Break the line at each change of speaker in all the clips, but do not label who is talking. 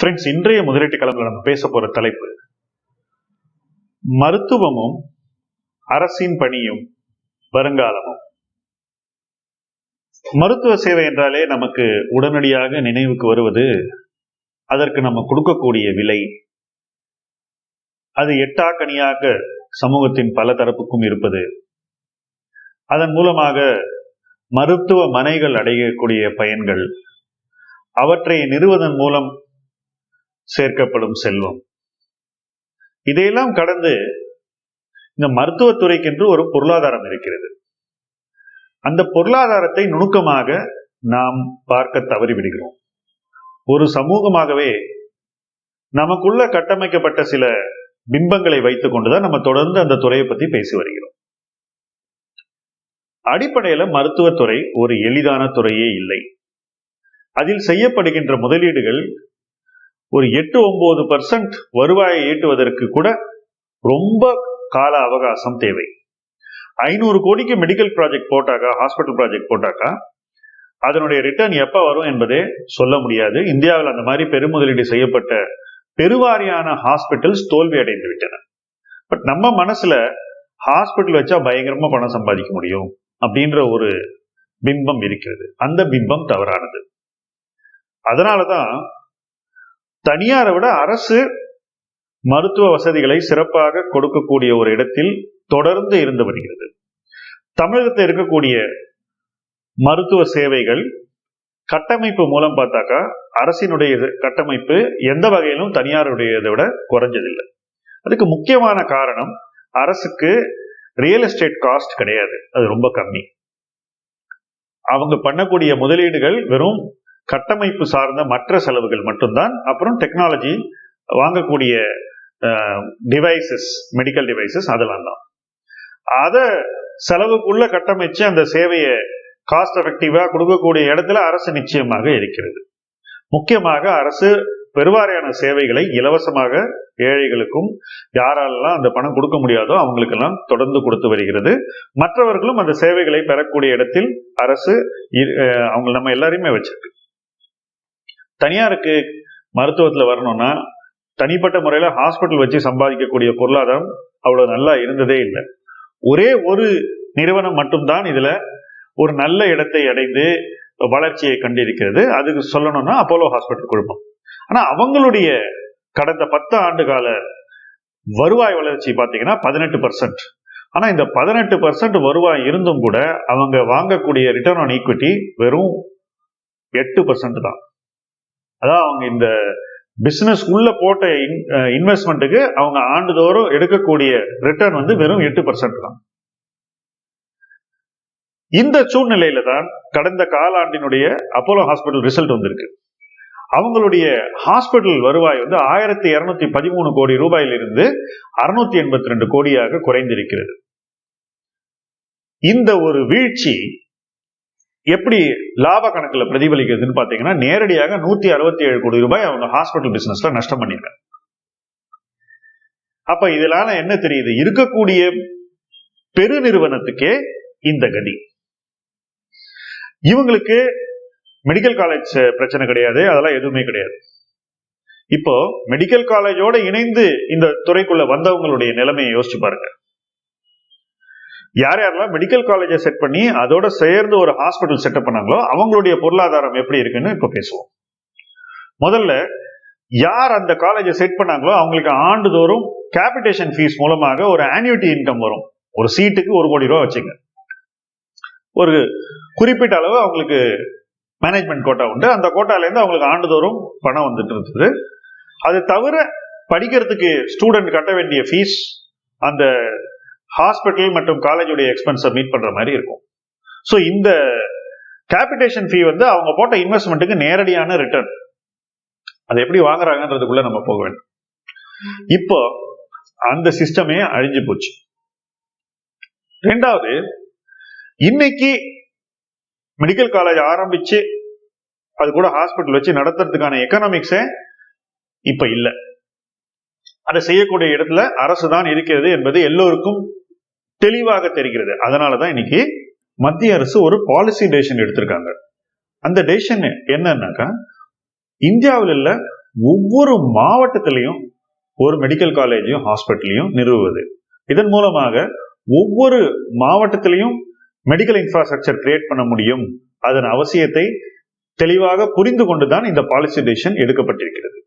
Friends இன்றைய முதலீட்டு களம்ல நம்ம பேச போற தலைப்பு மருத்துவமும் அரசின் பணியும் வருங்காலமும். மருத்துவ சேவை என்றாலே நமக்கு உடனடியாக நினைவுக்கு வருவது அதற்கு நம்ம கொடுக்கக்கூடிய விலை. அது எட்டாக்கனியாக சமூகத்தின் பல தரப்புக்கும் இருப்பது. அதன் மூலமாக மருத்துவ மனைகள் அடையக்கூடிய பயன்கள் அவற்றை நிறுவதன் மூலம் சேர்க்கப்படும் செல்வம். இதையெல்லாம் கடந்து இந்த மருத்துவத்துறைக்கென்று ஒரு பொருளாதாரம் இருக்கிறது. அந்த பொருளாதாரத்தை நுணுக்கமாக நாம் பார்க்க தவறிவிடுகிறோம். ஒரு சமூகமாகவே நமக்குள்ள கட்டமைக்கப்பட்ட சில பிம்பங்களை வைத்துக் கொண்டுதான் நம்ம தொடர்ந்து அந்த துறையை பத்தி பேசி வருகிறோம். அடிப்படையில மருத்துவத்துறை ஒரு எளிதான துறையே இல்லை. அதில் செய்யப்படுகின்ற முதலீடுகள் ஒரு எட்டு ஒன்பது பர்சன்ட் வருவாயை ஈட்டுவதற்கு கூட ரொம்ப கால அவகாசம் தேவை. ஐநூறு கோடிக்கு மெடிக்கல் ப்ராஜெக்ட் போட்டாக்கா ஹாஸ்பிட்டல் ப்ராஜெக்ட் போட்டாக்கா அதனுடைய ரிட்டர்ன் எப்போ வரும் என்பதே சொல்ல முடியாது. இந்தியாவில் அந்த மாதிரி பெருமுதலீடு செய்யப்பட்ட பெருவாரியான ஹாஸ்பிட்டல்ஸ் தோல்வி அடைந்து விட்டன. பட் நம்ம மனசுல ஹாஸ்பிட்டல் வச்சா பயங்கரமா பணம் சம்பாதிக்க முடியும் அப்படின்ற ஒரு பிம்பம் இருக்கிறது. அந்த பிம்பம் தவறானது. அதனாலதான் தனியாரை விட அரசு மருத்துவ வசதிகளை சிறப்பாக கொடுக்கக்கூடிய ஒரு இடத்தில் தொடர்ந்து இருந்து வருகிறது. தமிழகத்தில் இருக்கக்கூடிய மருத்துவ சேவைகள் கட்டமைப்பு மூலம் பார்த்தாக்கா அரசினுடைய கட்டமைப்பு எந்த வகையிலும் தனியாருடையதை விட குறைஞ்சதில்லை. அதுக்கு முக்கியமான காரணம் அரசுக்கு ரியல் எஸ்டேட் காஸ்ட் கிடையாது. அது ரொம்ப கம்மி. அவங்க பண்ணக்கூடிய முதலீடுகள் வெறும் கட்டமைப்பு சார்ந்த மற்ற செலவுகள் மட்டும்தான். அப்புறம் டெக்னாலஜி வாங்கக்கூடிய டிவைசஸ் மெடிக்கல் டிவைசஸ் அதெல்லாம் தான். அதை செலவுக்குள்ள கட்டமைச்சு அந்த சேவையை காஸ்ட் எஃபெக்டிவா கொடுக்கக்கூடிய இடத்துல அரசு நிச்சயமாக இருக்கிறது. முக்கியமாக அரசு பெருவாரியான சேவைகளை இலவசமாக ஏழைகளுக்கும் யாராலெல்லாம் அந்த பணம் கொடுக்க முடியாதோ அவங்களுக்கெல்லாம் தொடர்ந்து கொடுத்து வருகிறது. மற்றவர்களும் அந்த சேவைகளை பெறக்கூடிய இடத்தில் அரசு அவங்க நம்ம எல்லாரையுமே வச்சிருக்கு. தனியாருக்கு மருத்துவத்தில் வரணும்னா தனிப்பட்ட முறையில் ஹாஸ்பிட்டல் வச்சு சம்பாதிக்கக்கூடிய பொருளாதாரம் அவ்வளோ நல்லா இருந்ததே இல்லை. ஒரே ஒரு நிறுவனம் மட்டும்தான் இதில் ஒரு நல்ல இடத்தை அடைந்து வளர்ச்சியை கண்டிருக்கிறது. அதுக்கு சொல்லணும்னா அப்போலோ ஹாஸ்பிட்டல் குழுமம். ஆனால் அவங்களுடைய கடந்த பத்து ஆண்டு கால வருவாய் வளர்ச்சி பார்த்தீங்கன்னா பதினெட்டு பர்சன்ட் ஆனால் இந்த பதினெட்டு பர்சன்ட் வருவாய் இருந்தும் கூட அவங்க வாங்கக்கூடிய ரிட்டர்ன் ஆன் ஈக்விட்டி வெறும் எட்டு பர்சன்ட் தான். அதான் அவங்க இந்த பிசினஸ் உள்ள போட்ட இன்வெஸ்ட்மெண்ட்டுக்கு அவங்க ஆண்டுதோறும் எடுக்கக்கூடிய ரிட்டர்ன் வந்து வெறும் எட்டு பர்சன்ட் தான். இந்த சூழ்நிலையில தான் கடந்த காலாண்டினுடைய அப்போலோ ஹாஸ்பிட்டல் ரிசல்ட் வந்திருக்கு. அவங்களுடைய ஹாஸ்பிட்டல் வருவாய் வந்து ஆயிரத்தி இருநூத்தி பதிமூணு கோடி ரூபாயிலிருந்து அறுநூத்தி எண்பத்தி ரெண்டு கோடியாக குறைந்திருக்கிறது. இந்த ஒரு வீழ்ச்சி எப்படி லாப கணக்குல பிரதிபலிக்கிறதுன்னு பார்த்தீங்கன்னா நேரடியாக நூத்தி அறுபத்தி ஏழு கோடி ரூபாய் அவங்க ஹாஸ்பிட்டல் பிசினஸ்ல நஷ்டம் பண்ணியிருக்காங்க. அப்ப இதனால என்ன தெரியுது? இருக்கக்கூடிய பெருநிறுவனத்துக்கே இந்த கதி. இவங்களுக்கு மெடிக்கல் காலேஜ் பிரச்சனை கிடையாது அதெல்லாம் எதுவுமே கிடையாது. இப்போ மெடிக்கல் காலேஜோட இணைந்து இந்த துறைக்குள்ள வந்தவங்களுடைய நிலைமையை யோசிச்சு பாருங்க. யார் யாரெல்லாம் மெடிக்கல் காலேஜை செட் பண்ணி அதோட சேர்ந்து ஒரு ஹாஸ்பிட்டல் செட்டப் பண்ணாங்களோ அவங்களுடைய பொருளாதாரம் எப்படி இருக்குன்னு இப்போ பேசுவோம். முதல்ல யார் அந்த காலேஜை செட் பண்ணாங்களோ அவங்களுக்கு ஆண்டுதோறும் கேபிடேஷன் ஃபீஸ் மூலமாக ஒரு ஆன்யூட்டி இன்கம் வரும். ஒரு சீட்டுக்கு ஒரு கோடி ரூபா வச்சுங்க. ஒரு குறிப்பிட்ட அளவு அவங்களுக்கு மேனேஜ்மெண்ட் கோட்டா உண்டு. அந்த கோட்டாலேருந்து அவங்களுக்கு ஆண்டுதோறும் பணம் வந்துட்டு இருந்தது. அது தவிர படிக்கிறதுக்கு ஸ்டூடெண்ட் கட்ட வேண்டிய ஃபீஸ் அந்த ஹாஸ்பிட்டல் மற்றும் காலேஜுடைய எக்ஸ்பென்ஸை மீட் பண்ற மாதிரி இருக்கும். ஸோ இந்த கேபிடேஷன் ஃபீ வந்து அவங்க போட்ட இன்வெஸ்ட்மெண்ட்டுக்கு நேரடியான ரிட்டர்ன் அதை எப்படி வாங்குறாங்கன்றதுக்குள்ள நம்ம போக வேண்டும். இப்போ அந்த சிஸ்டமே அழிஞ்சு போச்சு. ரெண்டாவது இன்னைக்கு மெடிக்கல் காலேஜ் ஆரம்பிச்சு அது கூட ஹாஸ்பிட்டல் வச்சு நடத்துறதுக்கான எக்கனாமிக்ஸே இப்ப இல்லை. அதை செய்யக்கூடிய இடத்துல அரசு தான் இருக்கிறது என்பது எல்லோருக்கும் தெளிவாக தெரிகிறது. அதனாலதான் இன்னைக்கு மத்திய அரசு ஒரு பாலிசி டெசிஷன் எடுத்திருக்காங்க. அந்த டெசிஷன் என்னன்னாக்கா இந்தியாவில் உள்ள ஒவ்வொரு மாவட்டத்திலையும் ஒரு மெடிக்கல் காலேஜையும் ஹாஸ்பிட்டலையும் நிறுவுவது. இதன் மூலமாக ஒவ்வொரு மாவட்டத்திலையும் மெடிக்கல் இன்ஃப்ராஸ்ட்ரக்சர் கிரியேட் பண்ண முடியும். அதன் அவசியத்தை தெளிவாக புரிந்து கொண்டுதான் இந்த பாலிசி டெசிஷன் எடுக்கப்பட்டிருக்கிறது.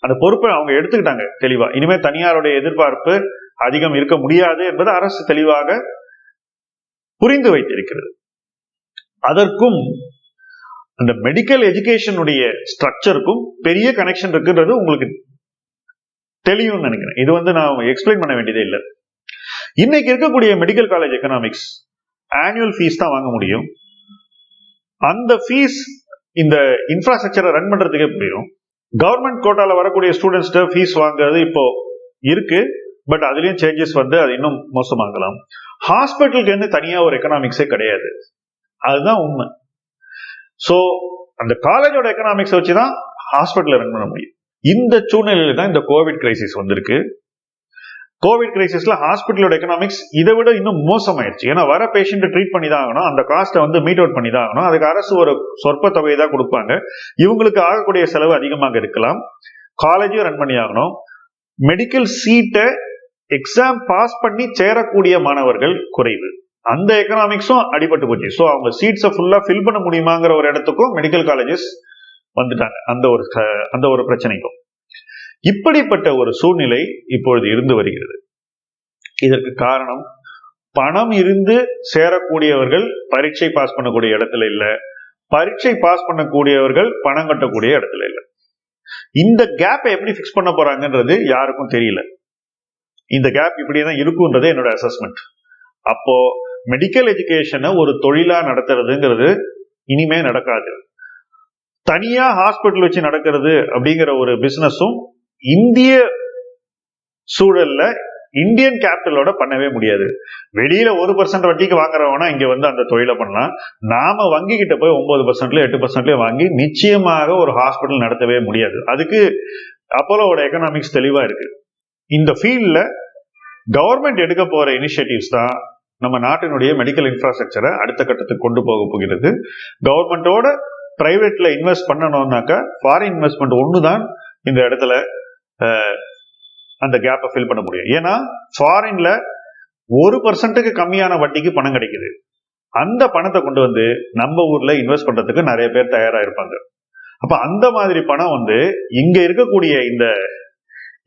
அந்த பொறுப்பை அவங்க எடுத்துக்கிட்டாங்க தெளிவா. இனிமே தனியாருடைய எதிர்பார்ப்பு அதிகம் இருக்க முடியாது என்பது அரசு தெளிவாக புரிந்து வைத்திருக்கிறது. அதற்கும் அந்த மெடிக்கல் எஜுகேஷனுடைய ஸ்ட்ரக்சருக்கும் பெரிய கனெக்ஷன் இருக்குன்றது உங்களுக்கு தெரியும்னு நினைக்கிறேன். இது வந்து நான் எக்ஸ்பிளைன் பண்ண வேண்டியதே இல்லை. இன்னைக்கு இருக்கக்கூடிய medical college economics annual fees தான் வாங்க முடியும். அந்த ஃபீஸ் இந்த இன்ஃப்ராஸ்ட்ரக்சரை ரன் பண்றதுக்கே முடியும் கவர்மெண்ட் கோட்டால வரக்கூடிய ஸ்டூடெண்ட்ஸ்ட ஃபீஸ் வாங்குறது இப்போ இருக்கு. பட் அதுலயும் சேஞ்சஸ் வந்து அது இன்னும் மோசமாகலாம். ஹாஸ்பிட்டலுக்கு வந்து தனியா ஒரு எக்கனாமிக்ஸே கிடையாது. அதுதான் உண்மை. ஸோ அந்த காலேஜோட எக்கனாமிக்ஸ் வச்சு தான் ஹாஸ்பிட்டல் ரன் பண்ண முடியும். இந்த சூழ்நிலையில தான் இந்த கோவிட் கிரைசிஸ் வந்திருக்கு. கோவிட் கிரைசிஸ்ல ஹாஸ்பிட்டலோட எக்கனாமிக்ஸ் இதை விட இன்னும் மோசமாயிருச்சு ஏன்னா வர பேஷண்ட் ட்ரீட் பண்ணி தான் ஆகணும். அந்த காஸ்ட்டை வந்து மீட் அவுட் பண்ணி தான் ஆகணும். அதுக்கு அரசு ஒரு சொற்ப தொகையை தான் கொடுப்பாங்க. இவங்களுக்கு ஆகக்கூடிய செலவு அதிகமாக இருக்கலாம். காலேஜையும் ரன் பண்ணி ஆகணும். மெடிக்கல் சீட்டை எக்ஸாம் பாஸ் பண்ணி சேரக்கூடிய மாணவர்கள் குறைவு. அந்த எக்கனாமிக்ஸும் அடிபட்டு போச்சு. ஸோ அவங்க சீட்ஸை ஃபுல்லா ஃபில் பண்ண முடியுமாங்கிற ஒரு இடத்துக்கும் மெடிக்கல் காலேஜஸ் வந்துட்டாங்க. அந்த ஒரு அந்த ஒரு பிரச்சனைக்கும். இப்படிப்பட்ட ஒரு சூழ்நிலை இப்பொழுது இருந்து வருகிறது. இதற்கு காரணம் பணம் இருந்து சேரக்கூடியவர்கள் பரீட்சை பாஸ் பண்ணக்கூடிய இடத்துல இல்லை. பரீட்சை பாஸ் பண்ணக்கூடியவர்கள் பணம் கட்டக்கூடிய இடத்துல இல்லை. இந்த கேப்பை எப்படி ஃபிக்ஸ் பண்ண போறாங்கன்றது யாருக்கும் தெரியல. இந்த கேப் இப்படியே தான் இருக்குன்றதே என்னோட அசஸ்மெண்ட் அப்போ மெடிக்கல் எஜுகேஷனை ஒரு தொழிலா நடத்துறதுங்கிறது இனிமே நடக்காது. தனியா ஹாஸ்பிட்டல் வச்சு நடக்கிறது அப்படிங்கிற ஒரு பிசினஸும் இந்திய சூழல்ல இந்தியன் கேபிட்டலோட பண்ணவே முடியாது. வெளியில ஒரு பர்சன்ட் வட்டிக்கு வாங்குறவனா இங்க வந்து அந்த தொழிலை பண்ணலாம். நாம வங்கி கிட்ட போய் ஒன்பது பர்சன்ட்ல எட்டு பர்சன்ட்லயே வாங்கி நிச்சயமாக ஒரு ஹாஸ்பிட்டல் நடத்தவே முடியாது. அதுக்கு அப்போலோட எக்கனாமிக்ஸ் தெளிவா இருக்கு. இந்த ஃபீல்டில் கவர்மெண்ட் எடுக்க போகிற இனிஷியேட்டிவ்ஸ் தான் நம்ம நாட்டினுடைய மெடிக்கல் இன்ஃப்ராஸ்ட்ரக்சரை அடுத்த கட்டத்துக்கு கொண்டு போக போகிறது. கவர்மெண்ட்டோட பிரைவேட்ல இன்வெஸ்ட் பண்ணணும்னாக்கா ஃபாரின் இன்வெஸ்ட்மெண்ட் ஒன்று தான் இந்த இடத்துல அந்த கேப்பை ஃபில் பண்ண முடியும். ஏன்னா ஃபாரின்ல ஒரு பர்சன்ட்டுக்கு கம்மியான வட்டிக்கு பணம் கிடைக்குது. அந்த பணத்தை கொண்டு வந்து நம்ம ஊர்ல இன்வெஸ்ட் பண்றதுக்கு நிறைய பேர் தயாரா இருப்பாங்க. அப்ப அந்த மாதிரி பணம் வந்து இங்க இருக்கக்கூடிய இந்த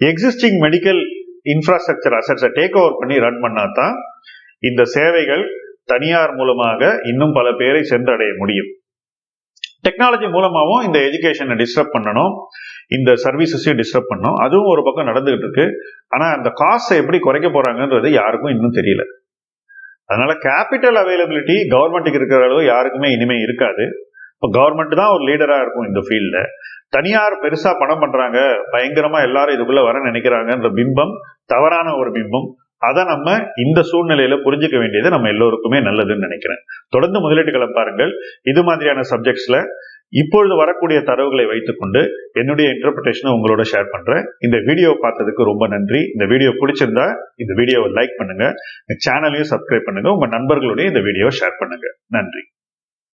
எக்ஸிஸ்டிங் மெடிக்கல் இன்ஃப்ராஸ்ட்ரக்சர் அசட்ஸை டேக் ஓவர் பண்ணி ரன் பண்ணா தான் இந்த சேவைகள் தனியார் மூலமாக இன்னும் பல பேரை சென்றடைய முடியும். டெக்னாலஜி மூலமாகவும் இந்த எஜுகேஷனை டிஸ்டர்ப் பண்ணணும். இந்த சர்வீசஸையும் டிஸ்டர்ப் பண்ணணும். அதுவும் ஒரு பக்கம் நடந்துகிட்டு இருக்கு. ஆனால் அந்த காஸ்ட்டை எப்படி குறைக்க போறாங்கன்றது யாருக்கும் இன்னும் தெரியல. அதனால கேபிட்டல் அவைலபிலிட்டி கவர்மெண்ட்டுக்கு இருக்கிற அளவு யாருக்குமே இனிமே இருக்காது. இப்போ கவர்மெண்ட் தான் ஒரு லீடராக இருக்கும் இந்த ஃபீல்டில் தனியார் பெருசாக பணம் பண்ணுறாங்க பயங்கரமாக எல்லாரும் இதுக்குள்ளே வர நினைக்கிறாங்கன்ற பிம்பம் தவறான ஒரு பிம்பம் அதை நம்ம இந்த சூழ்நிலையில புரிஞ்சுக்க வேண்டியது நம்ம எல்லோருக்குமே நல்லதுன்னு நினைக்கிறேன். தொடர்ந்து முதலீட்டுகளை பாருங்கள். இது மாதிரியான சப்ஜெக்ட்ஸ்ல இப்பொழுது வரக்கூடிய தரவுகளை வைத்துக்கொண்டு என்னுடைய இன்டர்பிரிட்டேஷனை உங்களோட ஷேர் பண்றேன். இந்த வீடியோ பார்த்ததுக்கு ரொம்ப நன்றி. இந்த வீடியோ பிடிச்சிருந்தா இந்த வீடியோவை லைக் பண்ணுங்க. சேனலையும் சப்ஸ்கிரைப் பண்ணுங்க. உங்க நண்பர்களுடைய இந்த வீடியோவை ஷேர் பண்ணுங்க. நன்றி.